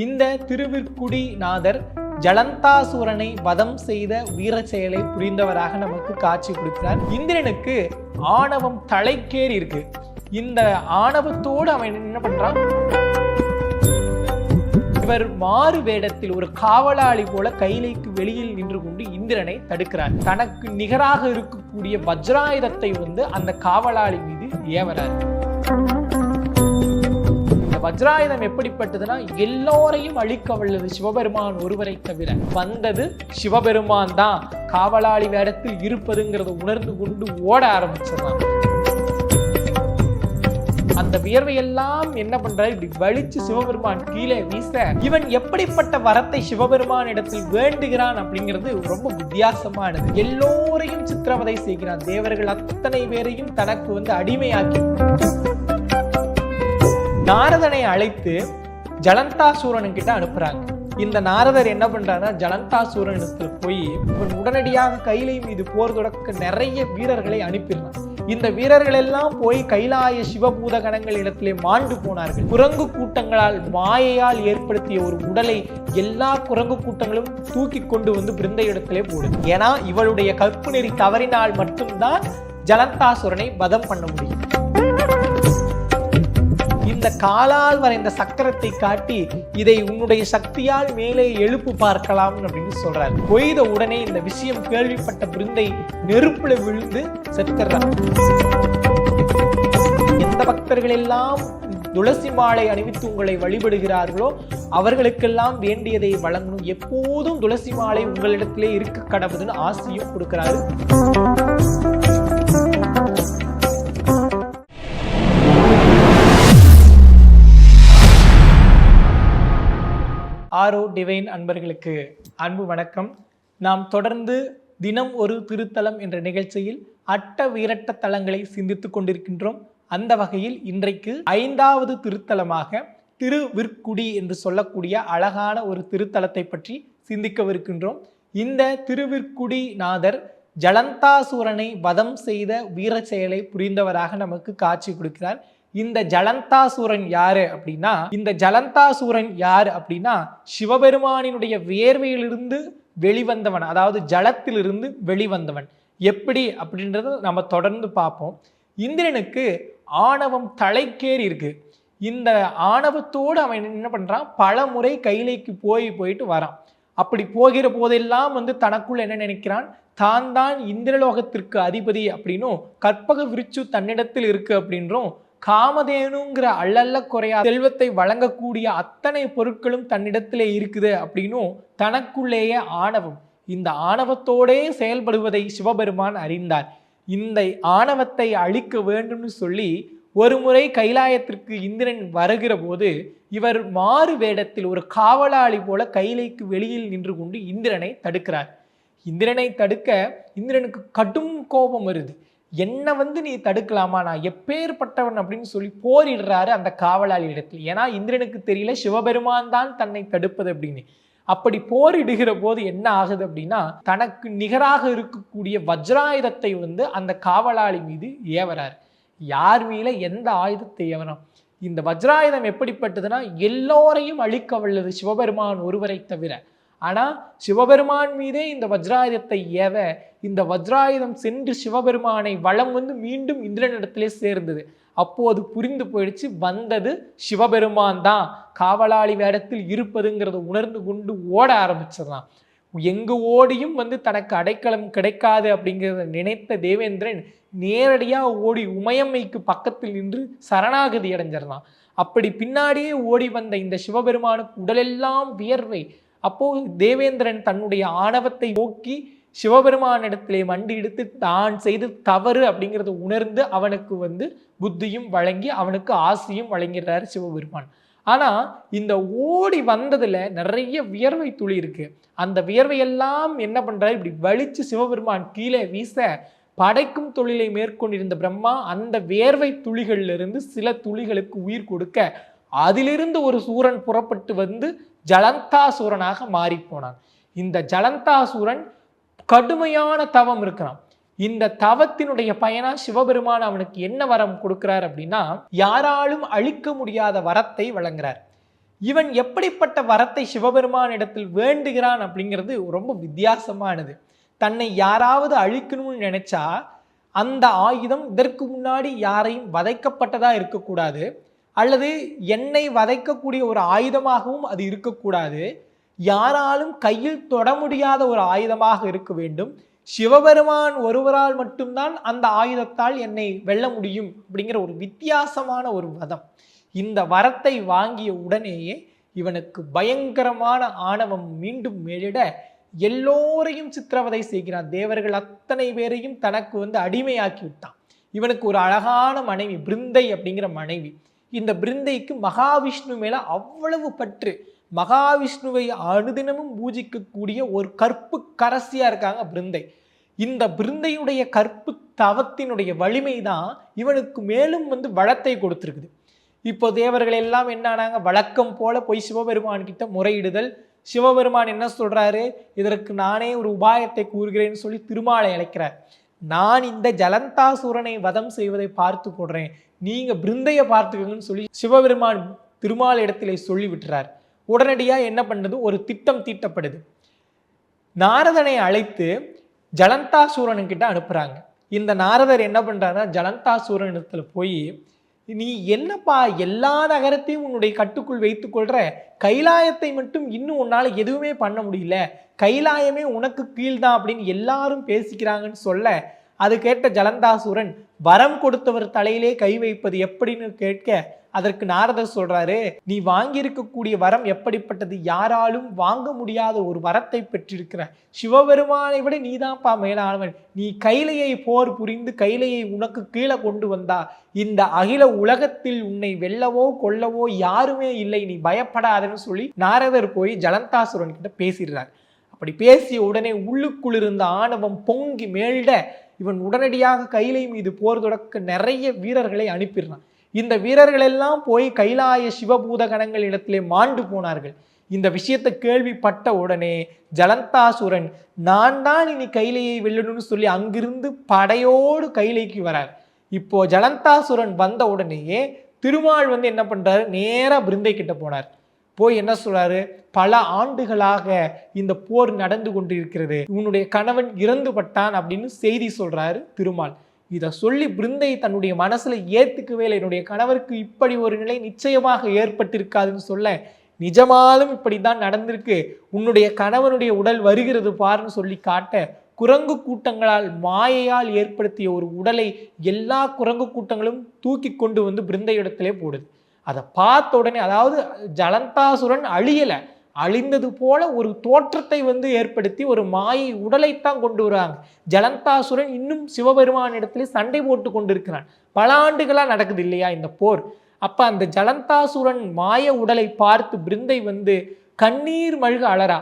இந்த திருவிற்குடி நாதர் ஜலந்தாசூரனை வதம் செய்த வீர செயலை புரிந்தவராக நமக்கு காட்சி கொடுக்கிறார். இந்திரனுக்கு ஆணவம் தலைக்கேறி இருக்கு. இந்த ஆணவத்தோடு அவன் என்ன பண்றான்? இவர் மாறு வேடத்தில் ஒரு காவலாளி போல கைலைக்கு வெளியில் நின்று கொண்டு இந்திரனை தடுக்கிறார். தனக்கு நிகராக இருக்கக்கூடிய வஜ்ராயுதத்தை வந்து அந்த காவலாளி மீது ஏவறார். இந்த வஜ்ராயுதம் எப்படிப்பட்டதுன்னா எல்லோரையும் அழிக்க வல்லது சிவபெருமான் ஒருவரை தவிர வந்தது சிவபெருமான் தான். காவலாளி வேடத்தில் இருப்பதுங்கிறத உணர்ந்து கொண்டு ஓட ஆரம்பிச்சதான் அந்த வியர்வையெல்லாம் என்ன பண்றாரு? இப்படி வலிச்சு சிவபெருமான் கீழே வீச இவன் எப்படிப்பட்ட வரத்தை சிவபெருமான் இடத்தில் வேண்டுகிறான் அப்படிங்கிறது ரொம்ப வித்தியாசமானது. எல்லோரையும் சித்திரவதை செய்கிறான். தேவர்கள் அத்தனை பேரையும் தனக்கு வந்து அடிமையாக்கி நாரதனை அழைத்து ஜலந்தாசூரன் கிட்ட அனுப்புறாங்க. இந்த நாரதர் என்ன பண்றாருன்னா ஜலந்தாசூரனுக்கு போய் இவன் உடனடியாக கைலை மீது போர் தொடக்க நிறைய வீரர்களை அனுப்பிடுறான் இந்த வீரர்கள் எல்லாம் போய் கைலாய சிவபூத கணங்கள் இடத்திலே மாண்டு போனார்கள். குரங்கு கூட்டங்களால் மாயையால் ஏற்படுத்திய ஒரு உடலை எல்லா குரங்கு கூட்டங்களும் தூக்கி கொண்டு வந்து பிருந்த இடத்திலே போடுது. ஏன்னா இவளுடைய கற்பு நெறி தவறினால் மட்டும்தான் ஜலந்தாசுரனை வதம் பண்ண முடியும். இந்த காலால் வரைந்த சக்கரத்தை காட்டி இதை உன்னுடைய சக்தியால் மேலே எழுப்பு பார்க்கலாம் அப்படின்னு சொல்றார். கொய்த உடனே இந்த விஷயம் கேள்விப்பட்ட பிருந்தை நெருப்புல விழுந்து செத்துறார். எந்த பக்தர்கள் எல்லாம் துளசி மாலை அணிவித்து உங்களை வழிபடுகிறார்களோ அவர்களுக்கெல்லாம் வேண்டியதை வழங்கணும். எப்போதும் துளசி மாலை உங்களிடத்திலே இருக்க கடவுதுன்னு ஆசையும் கொடுக்கிறாரு. ஆரோ டிவைன் அன்பர்களுக்கு அன்பு வணக்கம். நாம் தொடர்ந்து தினம் ஒரு திருத்தலம் என்ற நிகழ்ச்சியில் அட்ட வீரட்ட தலங்களை சிந்தித்துக் கொண்டிருக்கின்றோம். அந்த வகையில் இன்றைக்கு ஐந்தாவது திருத்தலமாக திருவிற்குடி என்று சொல்லக்கூடிய அழகான ஒரு திருத்தலத்தை பற்றி சிந்திக்கவிருக்கின்றோம். இந்த திருவிற்குடி நாதர் ஜலந்தாசூரனை வதம் செய்த வீர செயலை புரிந்தவராக நமக்கு காட்சி கொடுக்கிறார். இந்த ஜலந்தாசூரன் யாரு அப்படின்னா இந்த ஜலந்தாசூரன் யார் அப்படின்னா சிவபெருமானினுடைய வேர்வையிலிருந்து வெளிவந்தவன் அதாவது ஜலத்திலிருந்து வெளிவந்தவன். எப்படி அப்படின்றத நம்ம தொடர்ந்து பார்ப்போம். இந்திரனுக்கு ஆணவம் தலைக்கேறி இருக்கு. இந்த ஆணவத்தோடு அவன் என்ன பண்றான்? பல முறை கைலைக்கு போய் போயிட்டு வரான். அப்படி போகிற போதெல்லாம் வந்து தனக்குள் என்ன நினைக்கிறான்? தான் தான் இந்திரலோகத்திற்கு அதிபதி அப்படின்னும் கற்பக விருச்சு தன்னிடத்தில் இருக்கு அப்படின்றும் காமதேனுங்கிற அள்ளல்ல குறையா செல்வத்தை வழங்கக்கூடிய அத்தனை பொருட்களும் தன்னிடத்திலே இருக்குது அப்படின்னும் தனக்குள்ளேயே ஆணவம். இந்த ஆணவத்தோடே செயல்படுவதை சிவபெருமான் அறிந்தார். இந்த ஆணவத்தை அழிக்க வேண்டும்னு சொல்லி ஒரு முறை கைலாயத்திற்கு இந்திரன் வருகிற போது இவர் மாறு வேடத்தில் ஒரு காவலாளி போல கைலைக்கு வெளியில் நின்று கொண்டு இந்திரனை தடுக்கிறார். இந்திரனை தடுக்க இந்திரனுக்கு கடும் கோபம் வருது. என்னை வந்து நீ தடுக்கலாமா? நான் எப்பேற்பட்டவன் அப்படின்னு சொல்லி போரிடுறாரு அந்த காவலாளி இடத்தில். ஏன்னா இந்திரனுக்கு தெரியல சிவபெருமான் தான் தன்னை தடுப்பது அப்படின்னு. அப்படி போரிடுகிற போது என்ன ஆகுது அப்படின்னா தனக்கு நிகராக இருக்கக்கூடிய வஜ்ராயுதத்தை வந்து அந்த காவலாளி மீது ஏவறார். யார் மீல எந்த ஆயுதத்தை ஏவறான் இந்த வஜ்ராயுதம் எப்படிப்பட்டதுன்னா எல்லோரையும் அழிக்க வல்லது சிவபெருமான் ஒருவரை தவிர. ஆனால் சிவபெருமான் மீதே இந்த வஜ்ராயுதத்தை ஏவ இந்த வஜ்ராயுதம் சென்று சிவபெருமானை வளம் வந்து மீண்டும் இந்திரனிடத்திலே சேர்ந்தது. அப்போது புரிந்து போயிடுச்சு வந்தது சிவபெருமான் தான். காவலாளி வேடத்தில் இருப்பதுங்கிறத உணர்ந்து கொண்டு ஓட ஆரம்பிச்சிடலாம் எங்கு ஓடியும் வந்து தனக்கு அடைக்கலம் கிடைக்காது அப்படிங்கிறத நினைத்த தேவேந்திரன் நேரடியாக ஓடி உமையம்மைக்கு பக்கத்தில் நின்று சரணாகதி அடைஞ்சிடலாம் அப்படி பின்னாடியே ஓடி வந்த இந்த சிவபெருமானுக்கு உடலெல்லாம் வியர்வை. அப்போது தேவேந்திரன் தன்னுடைய ஆணவத்தை நோக்கி சிவபெருமானிடத்திலே மண்டி எடுத்து தான் செய்து தவறு அப்படிங்கிறத உணர்ந்து அவனுக்கு வந்து புத்தியும் வழங்கி அவனுக்கு ஆசையும் வழங்கிறார் சிவபெருமான். ஆனால் இந்த ஓடி வந்ததில் நிறைய வியர்வை துளி இருக்கு. அந்த வியர்வையெல்லாம் என்ன பண்ணுறாரு இப்படி வலிச்சு சிவபெருமான் கீழே வீச படைக்கும் தொழிலை மேற்கொண்டிருந்த பிரம்மா அந்த வேர்வை துளிகளிலிருந்து சில துளிகளுக்கு உயிர் கொடுக்க அதிலிருந்து ஒரு சூரன் புறப்பட்டு வந்து ஜலந்தாசூரனாக மாறி போனான் இந்த ஜலந்தாசூரன் கடுமையான தவம் இருக்கிறான் இந்த தவத்தினுடைய பயனா சிவபெருமான் அவனுக்கு என்ன வரம் கொடுக்கிறார் அப்படின்னா யாராலும் அழிக்க முடியாத வரத்தை வழங்குறார். இவன் எப்படிப்பட்ட வரத்தை சிவபெருமானிடத்தில் வேண்டுகிறான் அப்படிங்கிறது ரொம்ப வித்தியாசமானது. தன்னை யாராவது அழிக்கணும்னு நினைச்சா அந்த ஆயுதம் இதற்கு முன்னாடி யாரையும் வதைக்கப்பட்டதா இருக்கக்கூடாது. அல்லது என்னை வதைக்கக்கூடிய ஒரு ஆயுதமாகவும் அது இருக்கக்கூடாது. யாராலும் கையில் தொட முடியாத ஒரு ஆயுதமாக இருக்க வேண்டும். சிவபெருமான் ஒருவரால் மட்டும்தான் அந்த ஆயுதத்தால் என்னை வெல்ல முடியும் அப்படிங்கிற ஒரு வித்தியாசமான ஒரு வதம். இந்த வரத்தை வாங்கிய உடனேயே இவனுக்கு பயங்கரமான ஆணவம் மீண்டும் மேலிட எல்லோரையும் சித்திரவதை செய்கிறான். தேவர்கள் அத்தனை பேரையும் தனக்கு வந்து அடிமையாக்கி விட்டான். இவனுக்கு ஒரு அழகான மனைவி பிருந்தை அப்படிங்கிற மனைவி. இந்த பிருந்தைக்கு மகாவிஷ்ணு மேலே அவ்வளவு பற்று. மகாவிஷ்ணுவை அனுதினமும் பூஜிக்கக்கூடிய ஒரு கற்பு கரசியாக இருக்காங்க பிருந்தை. இந்த பிருந்தையுடைய கற்பு தவத்தினுடைய வலிமை தான் இவனுக்கு மேலும் வந்து வளத்தை கொடுத்துருக்குது. இப்போ தேவர்கள் எல்லாம் என்ன ஆனாங்க? வழக்கம் போல போய் சிவபெருமான் கிட்ட முறையிடுதல். சிவபெருமான் என்ன சொல்கிறாரு இதற்கு நானே ஒரு உபாயத்தை கூறுகிறேன்னு சொல்லி திருமாலை அழைக்கிறார். நான் இந்த ஜலந்தாசூரனை வதம் செய்வதை பார்த்து கொள்றேன். நீங்க பிருந்தையை பார்த்துக்கங்கன்னு சொல்லி சிவபெருமான் திருமால் இடத்திலே சொல்லி விட்டுறார். உடனடியா என்ன பண்ணுறது ஒரு திட்டம் தீட்டப்படுது. நாரதனை அழைத்து ஜலந்தாசூரன் கிட்ட அனுப்புறாங்க. இந்த நாரதர் என்ன பண்றாருன்னா ஜலந்தாசூரன் இடத்துல போய் நீ என்னப்பா எல்லா நகரத்தையும் உன்னுடைய கட்டுக்குள் வைத்துக் கொள்ற? கைலாயத்தை மட்டும் இன்னும் உன்னால எதுவுமே பண்ண முடியல. கைலாயமே உனக்கு கீழ்தான் அப்படின்னு எல்லாரும் பேசிக்கிறாங்கன்னு சொல்ல அது கேட்ட ஜலந்தாசூரன் வரம் கொடுத்தவர் தலையிலே கை வைப்பது எப்படின்னு கேட்க அதற்கு நாரதர் சொல்றாரு நீ வாங்கியிருக்கக்கூடிய வரம் எப்படிப்பட்டது? யாராலும் வாங்க முடியாத ஒரு வரத்தை பெற்றிருக்கிற. சிவபெருமானை விட நீதான்ப்பா மேலானவன். நீ கைலையை போர் புரிந்து கைலையை உனக்கு கீழே கொண்டு வந்தா. இந்த அகில உலகத்தில் உன்னை வெல்லவோ கொல்லவோ யாருமே இல்லை. நீ பயப்படாதன்னு சொல்லி நாரதர் போய் ஜலந்தாசுரன் கிட்ட பேசிடுறார். அப்படி பேசிய உடனே உள்ளுக்குள் இருந்த ஆணவம் பொங்கி மேல்ட இவன் உடனடியாக கைலை மீது போர் தொடக்க நிறைய வீரர்களை அனுப்பிடுறான். இந்த வீரர்கள் எல்லாம் போய் கைலாய சிவபூத கணங்கள் இடத்திலே மாண்டு போனார்கள். இந்த விஷயத்தை கேள்விப்பட்ட உடனே ஜலந்தாசுரன் நான் தான் இனி கைலையை வெல்லணும்னு சொல்லி அங்கிருந்து படையோடு கைலைக்கு வரார். இப்போ ஜலந்தாசுரன் வந்த உடனேயே திருமால் வந்து என்ன பண்றாரு? நேராக பிருந்தை கிட்ட போனார். போய் என்ன சொல்றாரு? பல ஆண்டுகளாக இந்த போர் நடந்து கொண்டிருக்கிறது. உன்னுடைய கணவன் இறந்து பட்டான் அப்படின்னு செய்தி சொல்றாரு திருமால். இதை சொல்லி பிருந்தை தன்னுடைய மனசுல ஏத்துக்கவே இல்லை. என்னுடைய கணவருக்கு இப்படி ஒரு நிலை நிச்சயமாக ஏற்பட்டிருக்காதுன்னு சொல்ல நிஜமாலும் இப்படிதான் நடந்திருக்கு. உன்னுடைய கணவனுடைய உடல் வருகிறது பாருன்னு சொல்லி காட்ட குரங்கு கூட்டங்களால் மாயையால் ஏற்படுத்திய ஒரு உடலை எல்லா குரங்கு கூட்டங்களும் தூக்கி கொண்டு வந்து பிருந்தையிடத்திலே போடுது. அதை பார்த்த உடனே அதாவது ஜலந்தாசுரன் அழியலை அழிந்தது போல ஒரு தோற்றத்தை வந்து ஏற்படுத்தி ஒரு மாயை உடலைத்தான் கொண்டு வராங்க. ஜலந்தாசுரன் இன்னும் சிவபெருமான் இடத்துல சண்டை போட்டு கொண்டிருக்கிறான். பல ஆண்டுகளாக நடக்குது இல்லையா இந்த போர்? அப்போ அந்த ஜலந்தாசுரன் மாய உடலை பார்த்து பிருந்தை வந்து கண்ணீர் மழுக அலறா.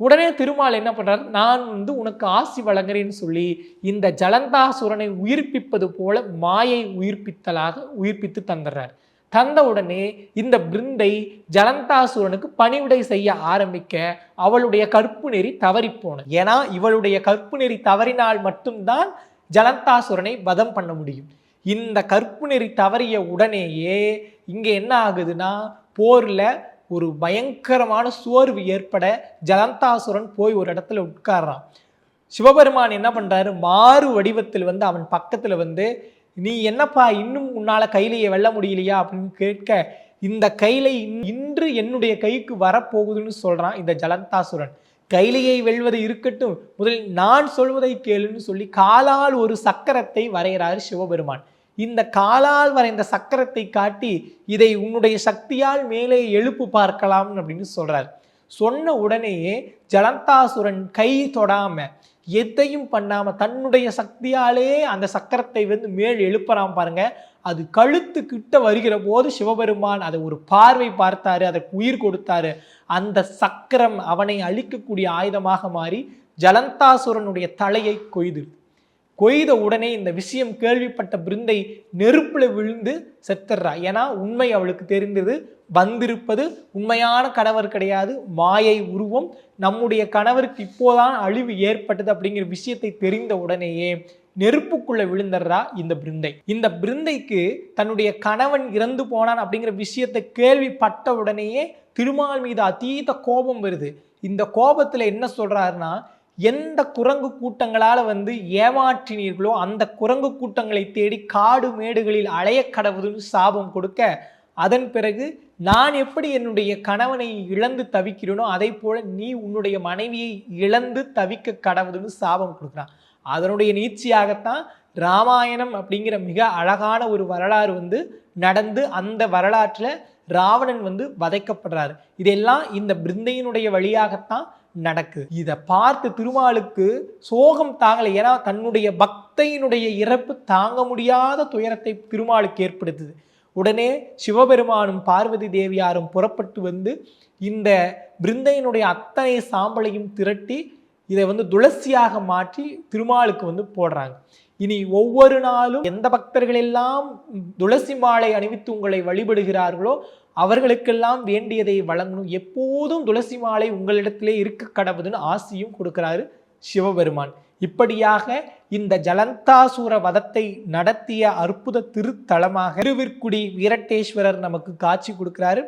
உடனே திருமால் என்ன பண்ணுறார் நான் வந்து உனக்கு ஆசி வழங்குறேன்னு சொல்லி இந்த ஜலந்தாசுரனை உயிர்ப்பிப்பது போல மாயை உயிர்ப்பித்தலாக உயிர்ப்பித்து தந்துடுறார். தந்த உடனே இந்த பிருந்தை ஜலந்தாசுரனுக்கு பணிவிடை செய்ய ஆரம்பிக்க அவளுடைய கற்பு நெறி தவறி ஏன்னா இவளுடைய கற்பு நெறி தவறினால் மட்டும்தான் ஜலந்தாசுரனை வதம் பண்ண முடியும். இந்த கற்பு நெறி தவறிய உடனேயே இங்கே என்ன ஆகுதுன்னா போரில் ஒரு பயங்கரமான சோர்வு ஏற்பட ஜலந்தாசுரன் போய் ஒரு இடத்துல உட்கார்றான். சிவபெருமான் என்ன பண்ணுறாரு மாறு வடிவத்தில் வந்து அவன் பக்கத்தில் வந்து நீ என்னப்பா இன்னும் உன்னால் கையிலையே வெல்ல முடியலையா அப்படின்னு கேட்க இந்த கைலை இன்று என்னுடைய கைக்கு வரப்போகுதுன்னு சொல்கிறான் இந்த ஜலந்தாசுரன். கைலையை வெல்வது இருக்கட்டும் முதலில் நான் சொல்வதை கேளுன்னு சொல்லி காலால் ஒரு சக்கரத்தை வரைகிறார் சிவபெருமான். இந்த காலால் வரைந்த சக்கரத்தை காட்டி இதை உன்னுடைய சக்தியால் மேலே எழுப்பு பார்க்கலாம் அப்படின்னு சொல்றார். சொன்ன உடனேயே ஜலந்தாசுரன் கை தொடாமல் எதையும் பண்ணாமல் தன்னுடைய சக்தியாலே அந்த சக்கரத்தை வந்து மேல் எழுப்புறான் பாருங்க. அது கழுத்து கிட்ட வருகிற போது சிவபெருமான் அதை ஒரு பார்வை பார்த்தாரு அதற்கு உயிர் கொடுத்தாரு. அந்த சக்கரம் அவனை அழிக்கக்கூடிய ஆயுதமாக மாறி ஜலந்தாசுரனுடைய தலையை கொய்து. கொய்த உடனே இந்த விஷயம் கேள்விப்பட்ட பிருந்தை நெருப்பில் விழுந்து செத்துடுறா ஏன்னா உண்மை அவளுக்கு தெரிந்தது வந்திருப்பது உண்மையான கணவர் கிடையாது. மாயை உருவம். நம்முடைய கணவருக்கு இப்போதான் அழிவு ஏற்பட்டது அப்படிங்கிற விஷயத்தை தெரிந்த உடனேயே நெருப்புக்குள்ள விழுந்துடுறா இந்த பிருந்தை. இந்த பிருந்தைக்கு தன்னுடைய கணவன் இறந்து போனான் அப்படிங்கிற விஷயத்தை கேள்விப்பட்ட உடனேயே திருமால் மீது அதீத கோபம் வருது. இந்த கோபத்தில் என்ன சொல்றாருன்னா எந்த குரங்கு கூட்டங்களால் வந்து ஏமாற்றினீர்களோ அந்த குரங்கு கூட்டங்களை தேடி காடு மேடுகளில் அலைய கடவுதுன்னு சாபம் கொடுக்க அதன் பிறகு நான் எப்படி என்னுடைய கணவனை இழந்து தவிக்கிறேனோ அதே போல நீ உன்னுடைய மனைவியை இழந்து தவிக்க கடவுதுன்னு சாபம் கொடுக்குறான். அதனுடைய நீட்சியாகத்தான் ராமாயணம் அப்படிங்கிற மிக அழகான ஒரு வரலாறு வந்து நடந்து அந்த வரலாற்றில் ராவணன் வந்து வதைக்கப்படுறாரு. இதெல்லாம் இந்த பிருந்தையினுடைய வழியாகத்தான் நடக்குது இதை பார்த்து திருமாலுக்கு சோகம் தாங்கலை. ஏன்னா தன்னுடைய பக்தையினுடைய இறப்பு தாங்க முடியாத துயரத்தை திருமாலுக்கு ஏற்படுத்துது. உடனே சிவபெருமானும் பார்வதி தேவியாரும் புறப்பட்டு வந்து இந்த பிருந்தையினுடைய அத்தனை சாம்பலையும் திரட்டி இதை வந்து துளசியாக மாற்றி திருமாலுக்கு வந்து போடுறாங்க. இனி ஒவ்வொரு நாளும் எந்த பக்தர்கள் எல்லாம் துளசி மாலை அணிவித்து உங்களை வழிபடுகிறார்களோ அவர்களுக்கெல்லாம் வேண்டியதை வழங்கணும். எப்போதும் துளசி மாலை உங்களிடத்திலே இருக்க கடவுதுன்னு ஆசியும் கொடுக்கிறாரு சிவபெருமான். இப்படியாக இந்த ஜலந்தாசூர வதத்தை நடத்திய அற்புத திருத்தலமாக திருவிற்குடி வீரட்டேஸ்வரர் நமக்கு காட்சி கொடுக்கிறாரு.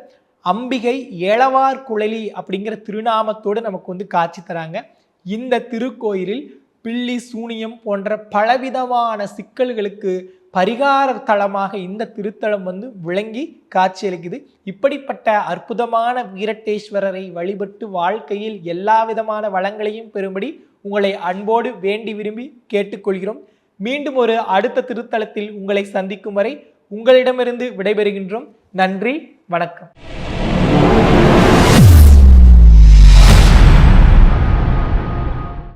அம்பிகை ஏழவார் குழலி அப்படிங்கிற திருநாமத்தோடு நமக்கு வந்து காட்சி தராங்க. இந்த திருக்கோயிலில் பில்லி சூனியம் போன்ற பலவிதமான சிக்கல்களுக்கு பரிகார தலமாக இந்த திருத்தலம் வந்து விளங்கி காட்சியளிக்குது. இப்படிப்பட்ட அற்புதமான வீரட்டேஸ்வரரை வழிபட்டு வாழ்க்கையில் எல்லா விதமான வளங்களையும் பெறும்படி உங்களை அன்போடு வேண்டி விரும்பி கேட்டுக்கொள்கிறோம். மீண்டும் ஒரு அடுத்த திருத்தலத்தில் உங்களை சந்திக்கும் வரை உங்களிடமிருந்து விடைபெறுகின்றோம். நன்றி வணக்கம்.